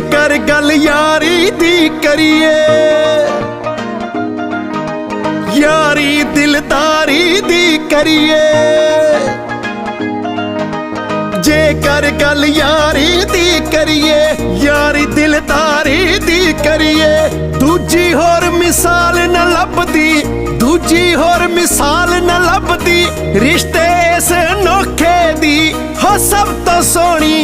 ਕਰ ਗੱਲ ਯਾਰੀ ਦੀ ਕਰੀਏ। ਯਾਰੀ ਦਿਲਦਾਰੀ ਦੀ ਕਰੀਏ। ਜੇਕਰ ਗੱਲ ਯਾਰੀ ਦੀ ਕਰੀਏ, ਯਾਰੀ ਦਿਲਦਾਰੀ ਦੀ ਕਰੀਏ। ਦੂਜੀ ਹੋਰ ਮਿਸਾਲ ਨਾ ਲੱਭਦੀ, ਦੂਜੀ ਹੋਰ ਮਿਸਾਲ ਨਾ ਲੱਭਦੀ, ਰਿਸ਼ਤੇ ਇਸ ਨੋਖੇ ਦੀ, ਹੋ ਸਭ ਤੋਂ ਸੋਹਣੀ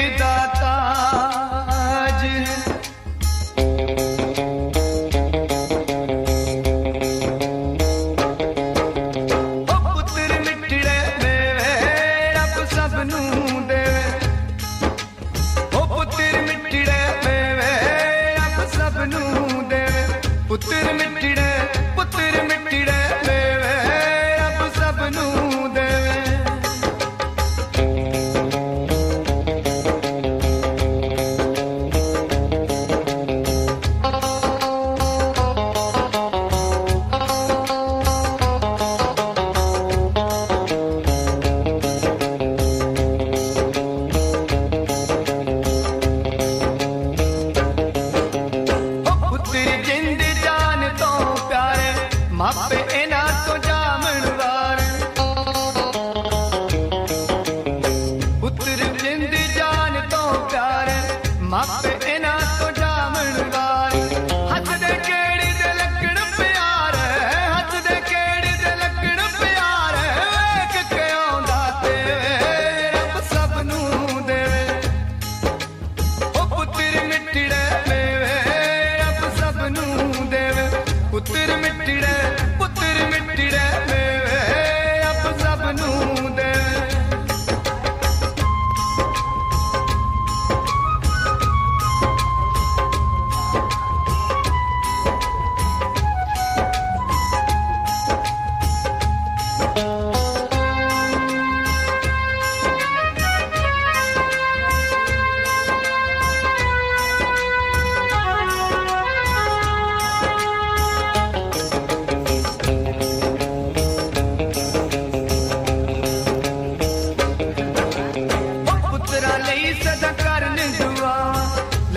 ਮਾਪੇ ਇਹਨਾਂ ਤੋਂ ਪੁੱਤਰ ਜਿੰਦ ਜਾਨ ਤੋਂ ਪਿਆਰ।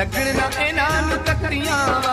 ਲੱਗਣ ਨਾ ਇਹਨਾਂ ਨੂੰ ਤੱਕੀਆਂ।